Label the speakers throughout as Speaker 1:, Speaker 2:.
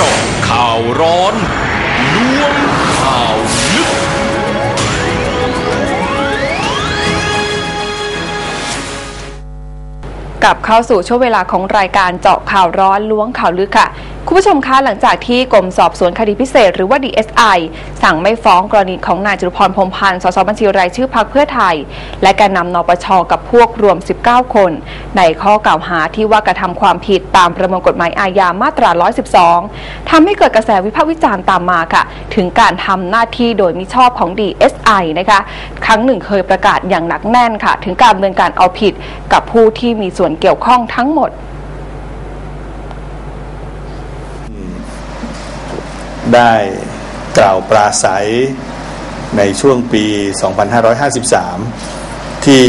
Speaker 1: จาะข่าวร้อนล้วงข่าวลึก
Speaker 2: กลับเข้าสู่ช่วงเวลาของรายการเจาะข่าวร้อนล้วงข่าวลึกค่ะคุณผู้ชมคะหลังจากที่กรมสอบสวนคดีพิเศษหรือว่า DSI สั่งไม่ฟ้องกรณีของนายจตุพรพรมพันธ์สสบัญชีรายชื่อพรรคเพื่อไทย และแกนนำนปชกับพวกรวม 19 คน ในข้อกล่าวหาที่ว่ากระทำความผิดตามประมวลกฎหมายอาญามาตรา 112 ทำให้เกิดกระแสวิพากษ์วิจารณ์ตามมาค่ะ ถึงการทำหน้าที่โดยมิชอบของ DSI นะคะ ครั้งหนึ่งเคยประกาศอย่างหนักแน่นค่ะ ถึงการดำเนินการเอาผิดกับผู้ที่มีส่วนเกี่ยวข้องทั้งหมด
Speaker 3: ได้กล่าวปราศัยในช่วงปี 2553 ที่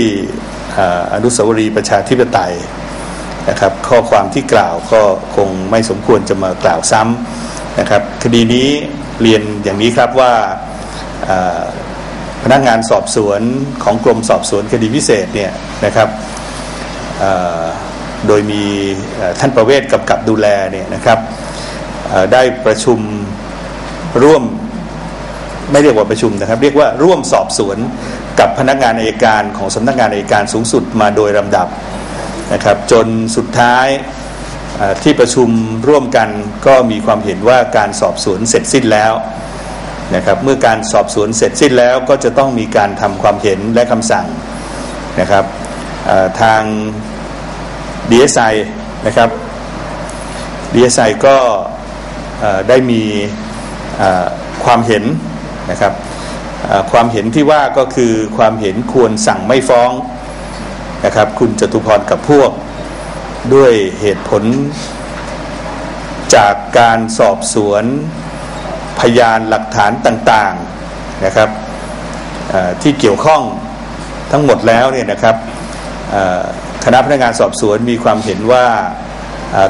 Speaker 3: อนุสาวรีย์ประชาธิปไตยนะครับข้อความที่กล่าวก็คงไม่สมควรจะมากล่าวซ้ำนะครับคดีนี้เรียนอย่างนี้ครับว่าพนักงานสอบสวนของกรมสอบสวนคดีพิเศษเนี่ยนะครับโดยมีท่านประเวศกำกับดูแลเนี่ยนะครับได้ประชุมร่วม ไม่เรียกว่าประชุมนะครับ เรียกว่าร่วมสอบสวนกับพนักงานอายการของสำนักงานอายการสูงสุดมาโดยลำดับนะครับ จนสุดท้ายที่ประชุมร่วมกันก็มีความเห็นว่าการสอบสวนเสร็จสิ้นแล้วนะครับเมื่อการสอบสวนเสร็จสิ้นแล้วก็จะต้องมีการทำความเห็นและคำสั่งนะครับเอ่อทาง DSI นะครับ DSI ก็เอ่อได้มีความเห็น นะครับความเห็นที่ว่าก็คือความเห็นควรสั่งไม่ฟ้องนะครับ คุณจตุพรกับพวก ด้วยเหตุผลจากการสอบสวนพยานหลักฐานต่างๆนะครับที่เกี่ยวข้องทั้งหมดแล้วเนี่ยนะครับคณะพนักงานสอบสวนมีความเห็นว่า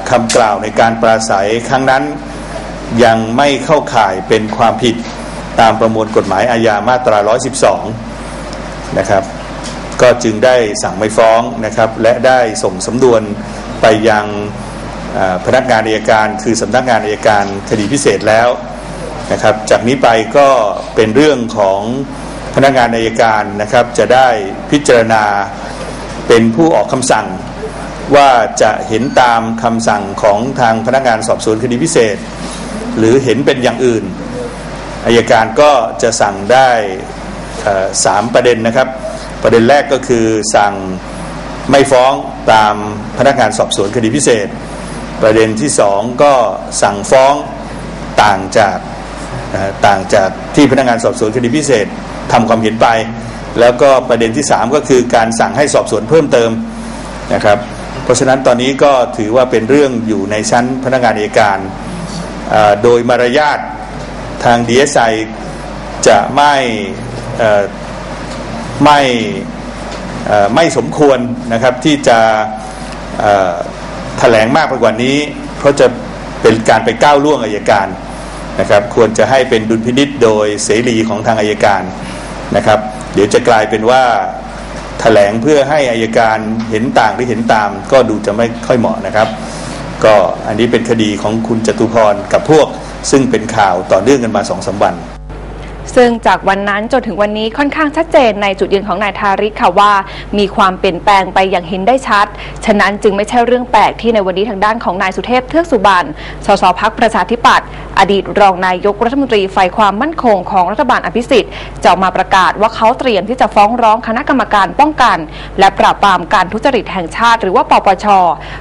Speaker 3: คำกล่าวในการปราศัยครั้งนั้นยังไม่เข้าข่ายเป็นความผิด ตามประมวลกฎหมายอาญามาตรา 112 นะครับ ก็จึงได้สั่งไม่ฟ้องนะครับ และได้ส่งสำนวนไปยังพนักงานอัยการ คือสำนักงานอัยการคดีพิเศษแล้วนะครับ จากนี้ไปก็เป็นเรื่องของพนักงานอัยการนะครับ จะได้พิจารณาเป็นผู้ออกคำสั่งว่าจะเห็นตามคำสั่งของทางพนักงานสอบสวนคดีพิเศษ หรือเห็นเป็นอย่างอื่น อายการก็จะสั่งได้สามประเด็นนะครับ ประเด็นแรกก็คือสั่งไม่ฟ้องตามพนักงานสอบสวนคดีพิเศษ ประเด็นที่สองก็สั่งฟ้องต่างจากต่างจากที่พนักงานสอบสวนคดีพิเศษทำความเห็นไป แล้วก็ประเด็นที่สามก็คือการสั่งให้สอบสวนเพิ่มเติมนะครับ เพราะฉะนั้นตอนนี้ก็ถือว่าเป็นเรื่องอยู่ในชั้นพนักงานอัยการโดยมารยาท ทาง DSI จะไม่เอ่อไม่เอ่ไม่สมควรนะครับที่จะแถลงมากไปกว่านี้ เพราะจะเป็นการไปก้าวล่วงอายการนะครับควรจะให้เป็นดุลพินิษโดยเสรีของทางอายการนะครับ เดี๋ยวจะกลายเป็นว่าแถลงเพื่อให้อายการเห็นต่างหรือเห็นตาม ก็ดูจะไม่ค่อยเหมาะนะครับ ก็อันนี้เป็นคดีของคุณจตุพรกับพวก ซึ่งเป็นข่าวต่อเนื่องกันมาสองสามวัน
Speaker 2: ซึ่งจากวันนั้นจนถึงวันนี้ค่อนข้างชัดเจนในจุดยืนของนายทาริกค่ะว่า มีความเปลี่ยนแปลงไปอย่างเห็นได้ชัด ฉะนั้นจึงไม่ใช่เรื่องแปลกที่ในวันนี้ทางด้านของนายสุเทพเทือกสุบานสสพักประชาธิปัตย์อดีตรองนายกรัฐมนตรีฝ่ายความมั่นคงของรัฐบาลอภิสิทธิ์จะออกมาประกาศว่าเขาเตรียมที่จะฟ้องร้องคณะกรรมการป้องกัน และปราบปรามการทุจริตแห่งชาติ หรือว่าปปช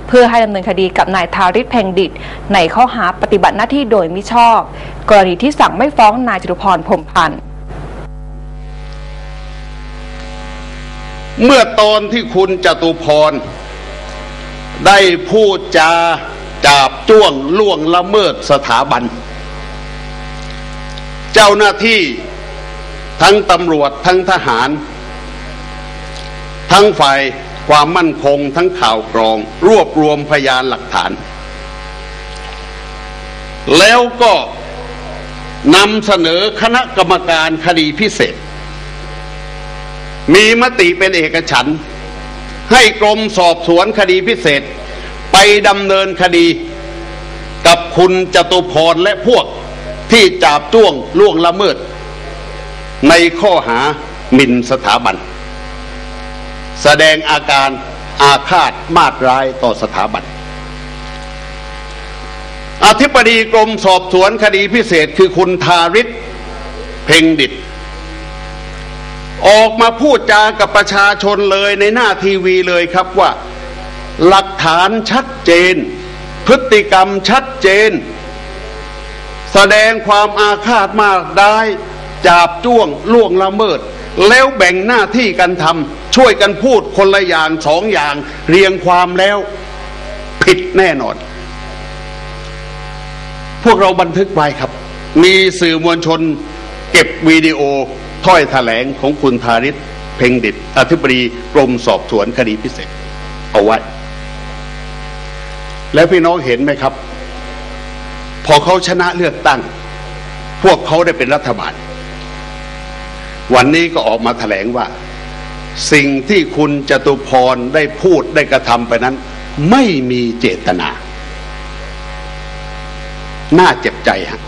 Speaker 2: เพื่อให้ดำเนินคดีกับนายทาริกเพ่งดิต ในข้อหาปฏิบัติหน้าที่โดยมิชอบ กรณีที่สั่งไม่ฟ้องนายจตุพรพรมพันธ์
Speaker 4: เมื่อตอนที่คุณจตุพรได้พูดจา จาบจ้วงล่วงละเมิดสถาบัน เจ้าหน้าที่ทั้งตำรวจทั้งทหาร ทั้งฝ่ายความมั่นคงทั้งข่าวกรอง รวบรวมพยานหลักฐาน แล้วก็นำเสนอคณะกรรมการคดีพิเศษ มีมติเป็นเอกฉัน ให้กรมสอบสวนคดีพิเศษ ไปดำเนินคดี กับคุณจตุพรและพวกที่จาบจ้วงล่วงละเมิด ในข้อหาหมิ่นสถาบัน แสดงอาการอาฆาตมาตร้ายต่อสถาบัน อธิบดีกรมสอบสวนคดีพิเศษคือคุณทาริศเพ่งดิตออกมาพูดจากับประชาชนเลยในหน้าทีวีเลยครับว่า หลักฐานชัดเจน พฤติกรรมชัดเจน แสดงความอาฆาตมากได้จาบจ้วงล่วงละเมิด แล้วแบ่งหน้าที่กันทำช่วยกันพูดคนละอย่างสองอย่าง เรียงความแล้ว ผิดแน่นอน พวกเราบันทึกไว้ครับ มีสื่อมวลชน เก็บวิดีโอถ้อยแถลงของคุณธาริศเพ่งดิตอธิบดีกรมสอบสวนคดีพิเศษ เอาไว้ แล้วพี่น้องเห็นไหมครับ พอเขาชนะเลือกตั้ง พวกเขาได้เป็นรัฐบาล วันนี้ก็ออกมาแถลงว่า สิ่งที่คุณจตุพรได้พูดได้กระทำไปนั้น ไม่มีเจตนา น่าเจ็บใจฮะ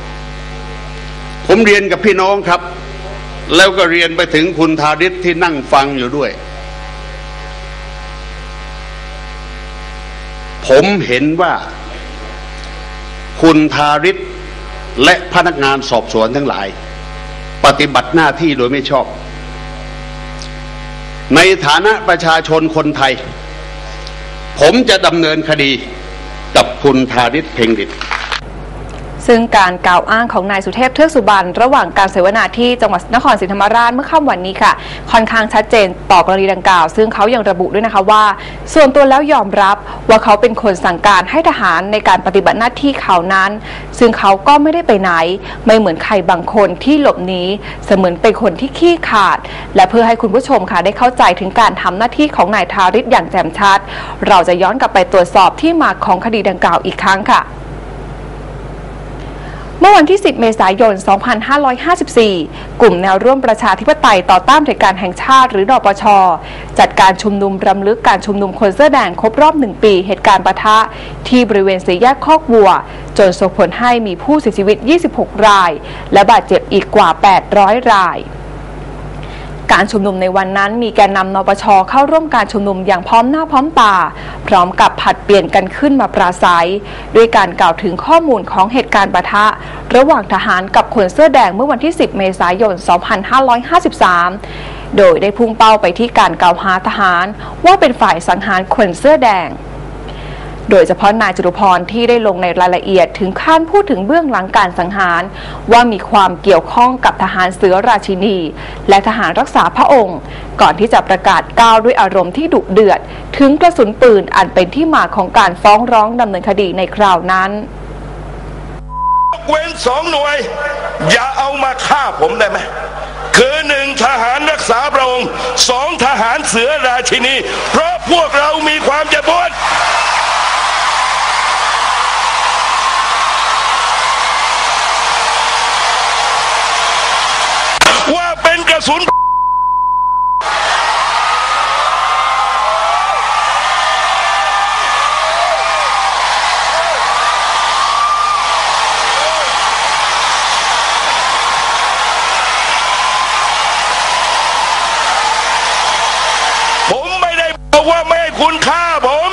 Speaker 4: ผมเรียนกับพี่น้องครับ แล้วก็เรียนไปถึงคุณธาริศที่นั่งฟังอยู่ด้วย ผมเห็นว่าคุณธาริศและพนักงานสอบสวนทั้งหลาย ปฏิบัติหน้าที่โดยไม่ชอบ ในฐานะประชาชนคนไทย ผมจะดำเนินคดีกับคุณธาริศเพ่งดิต
Speaker 2: ซึ่งการกล่าวอ้างของนายสุเทพเทือกสุบรรณระหว่างการเสวนาที่จังหวัดนครศรีธรรมราชเมื่อค่ำวันนี้ค่ะ ค่อนข้างชัดเจนต่อกรณีดังกล่าว ซึ่งเขายังระบุด้วยนะคะว่า ส่วนตัวแล้วยอมรับว่าเขาเป็นคนสั่งการให้ทหารในการปฏิบัติหน้าที่เขานั้น ซึ่งเขาก็ไม่ได้ไปไหน ไม่เหมือนใครบางคนที่หลบหนีเสมือนเป็นคนที่ขี้ขาด และเพื่อให้คุณผู้ชมค่ะได้เข้าใจถึงการทำหน้าที่ของนายทาริศอย่างแจ่มชัด เราจะย้อนกลับไปตรวจสอบที่มาของคดีดังกล่าวอีกครั้งค่ะ เมื่อวันที่ 10 เมษายน 2554 กลุ่มแนวร่วมประชาธิปไตยต่อต้านเผด็จการแห่งชาติหรือดปช จัดการชุมนุมรำลึกการชุมนุมคนเสื้อแดงครบรอบ 1 ปี เหตุการณ์ปะทะ ที่บริเวณสี่แยกคอกวัว จนส่งผลให้มีผู้เสียชีวิต 26 ราย และบาดเจ็บอีกกว่า 800 ราย การชุมนุมในวันนั้นมีแกนนำนปชเข้าร่วมการชุมนุมอย่างพร้อมหน้าพร้อมตา พร้อมกับผัดเปลี่ยนกันขึ้นมาปราศัย ด้วยการกล่าวถึงข้อมูลของเหตุการณ์ปะทะ ระหว่างทหารกับคนเสื้อแดงเมื่อวันที่ 10 เมษายน 2553 โดยได้พุ่งเป้าไปที่การกล่าวหาทหาร ว่าเป็นฝ่ายสังหารคนเสื้อแดง โดยเฉพาะนายจตุพรที่ได้ลงในรายละเอียดถึงขั้นพูดถึงเบื้องหลังการสังหาร ว่ามีความเกี่ยวข้องกับทหารเสือราชินี และทหารรักษาพระองค์ ก่อนที่จะประกาศก้าวด้วยอารมณ์ที่ดุเดือด ถึงกระสุนปืนอันเป็นที่มาของการฟ้องร้องดำเนินคดีในคราวนั้น
Speaker 5: เว้นสองหน่วย อย่าเอามาฆ่าผมได้ไหมคือหนึ่งทหารรักษาพระองค์สองทหารเสือราชินี เพราะพวกเรามีความเจ็บปวด สุนผมไม่ได้บอกว่าไม่ให้คุณฆ่าผม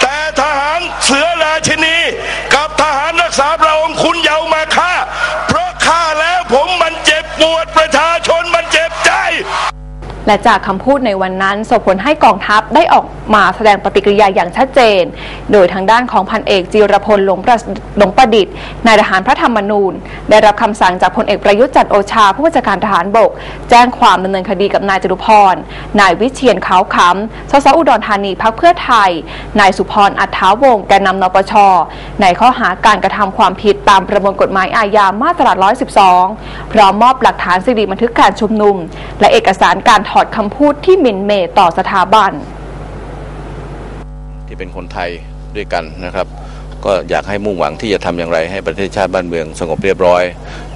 Speaker 5: แต่ทหารเสือราชินี กับทหารรักษาพระองค์ และจา
Speaker 2: กคำพูดในวันนั้นส่งผลให้กองทัพได้ออกมาแสดงปฏิกิริยาอย่างชัดเจน โดยทางด้านของพันเอกจิรพลหลงประหลงประดิษฐ์นายทหารพระธรรมนูญ ได้รับคำสั่งจากพลเอกประยุทธ์จันโอชา ผู้บัญชาการทหารบก แจ้งความดำเนินคดีกับนายจตุพร นายวิเชียนขาวขำสสอุดรธานีพักเพื่อไทย นายสุพรอัฏฐาวงศ์แกนนำนปช ในข้อหาการกระทำความผิดตามประมวลกฎหมายอาญามาตรา 112 พร้อมมอบหลักฐานสิริบันทึกการชุมนุม และเอกสารการถอดคำพูดที่หมิ่นเหมต่อสถาบัน
Speaker 6: ที่เป็นคนไทยด้วยกันนะครับ ก็อยากให้มุ่งหวังที่จะทำอย่างไรให้ประเทศชาติบ้านเมืองสงบเรียบร้อย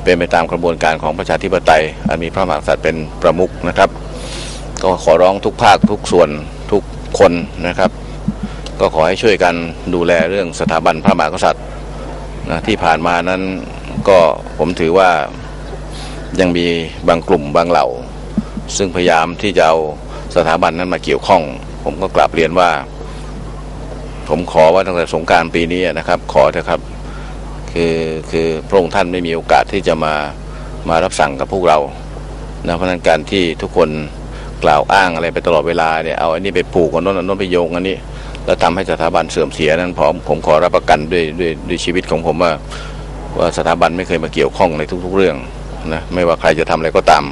Speaker 6: เป็นไปตามกระบวนการของประชาธิปไตย อันมีพระมหากษัตริย์เป็นประมุขนะครับ ก็ขอร้องทุกภาคทุกส่วนทุกคนนะครับ ก็ขอให้ช่วยกันดูแลเรื่องสถาบันพระมหากษัตริย์นะที่ผ่านมานั้นก็ผมถือว่ายังมีบางกลุ่มบางเหล่า ซึ่งพยายามที่จะเอาสถาบันนั้นมาเกี่ยวข้อง ผมก็กลับเรียนว่า ผมขอว่าตั้งแต่สงการปีนี้นะครับ ขอเถอะครับ คือคือพระองค์ท่านไม่มีโอกาสที่จะมามารับสั่งกับพวกเรานะเพราะนั้นการที่ทุกคนกล่าวอ้างอะไรไปตลอดเวลาเนี่ยเอาอันนี้ไปผูกกันโน้นอันโน้นไปโยงอันนี้ แล้วทำให้สถาบันเสื่อมเสียนั้นผมผมขอรับประกันด้วยด้วยด้วยชีวิตของผมว่าว่าสถาบันไม่เคยมาเกี่ยวข้องในทุก ๆ เรื่องนะไม่ว่าใครจะทำอะไรก็ตาม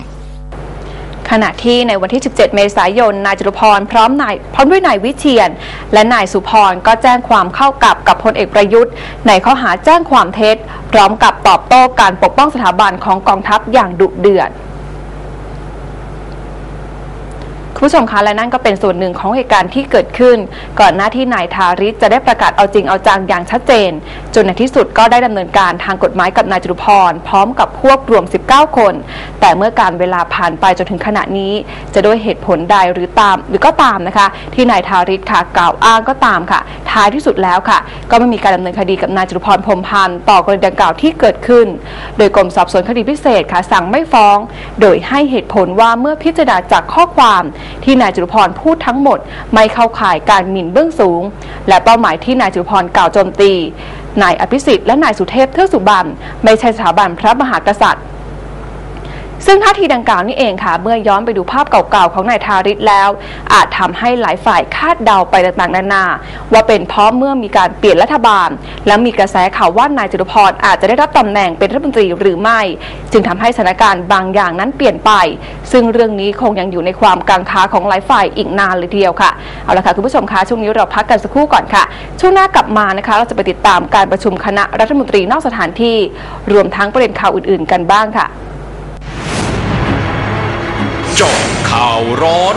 Speaker 2: ขณะที่ในวันที่ 17 เมษายน นายจตุพรพร้อมนายพร้อมด้วยนายวิเชียน และนายสุพรก็แจ้งความเข้ากับกับพลเอกประยุทธ์ ในข้อหาแจ้งความเท็จ พร้อมกับตอบโต้การปกป้องสถาบันของกองทัพอย่างดุเดือด คุณผู้ชมคะและนั่นก็เป็นส่วนหนึ่งของเหตุการณ์ที่เกิดขึ้น ก่อนหน้าที่นายทาริศจะได้ประกาศเอาจริงเอาจังอย่างชัดเจน จนในที่สุดก็ได้ดำเนินการทางกฎหมายกับนายจตุพรพร้อมกับพวกรวม 19 คน แต่เมื่อการเวลาผ่านไปจนถึงขณะนี้ จะด้วยเหตุผลใดหรือตามหรือก็ตามนะคะ ที่นายทาริศค่ะกล่าวอ้างก็ตามค่ะ ท้ายที่สุดแล้วค่ะ ก็ไม่มีการดำเนินคดีกับนายจตุพรพรมพันธ์ต่อกรณีดังกล่าวที่เกิดขึ้น โดยกรมสอบสวนคดีพิเศษค่ะสั่งไม่ฟ้อง โดยให้เหตุผลว่าเมื่อพิจารณาจากข้อความที่นายจุลพรพูดทั้งหมดไม่เข้าข่ายการหมิ่นเบื้องสูง และเป้าหมายที่นายจุลพรกล่าวโจมตีนายอภิสิทธิ์และนายสุเทพเทือกสุบรรณไม่ใช่สถาบันพระมหากษัตริย์ ซึ่งท่าทีดังกล่าวนี่เองค่ะ เมื่อย้อนไปดูภาพเก่าๆ ของนายทาริศแล้ว อาจทำให้หลายฝ่ายคาดเดาไปต่างๆ นานา ว่าเป็นเพราะเมื่อมีการเปลี่ยนรัฐบาล และมีกระแสข่าวว่านายจตุพรอาจจะได้รับตำแหน่งเป็นรัฐมนตรีหรือไม่ จึงทำให้สถานการณ์บางอย่างนั้นเปลี่ยนไป ซึ่งเรื่องนี้คงยังอยู่ในความกังขาของหลายฝ่ายอีกนานเลยทีเดียวค่ะเอาละค่ะคุณผู้ชมคะช่วงนี้เราพักกันสักครู่ก่อนค่ะ ช่วงหน้ากลับมานะคะ เราจะไปติดตามการประชุมคณะรัฐมนตรีนอกสถานที่ รวมทั้งประเด็นข่าวอื่น ๆ กันบ้างค่ะ
Speaker 1: จาะข่าวร้อน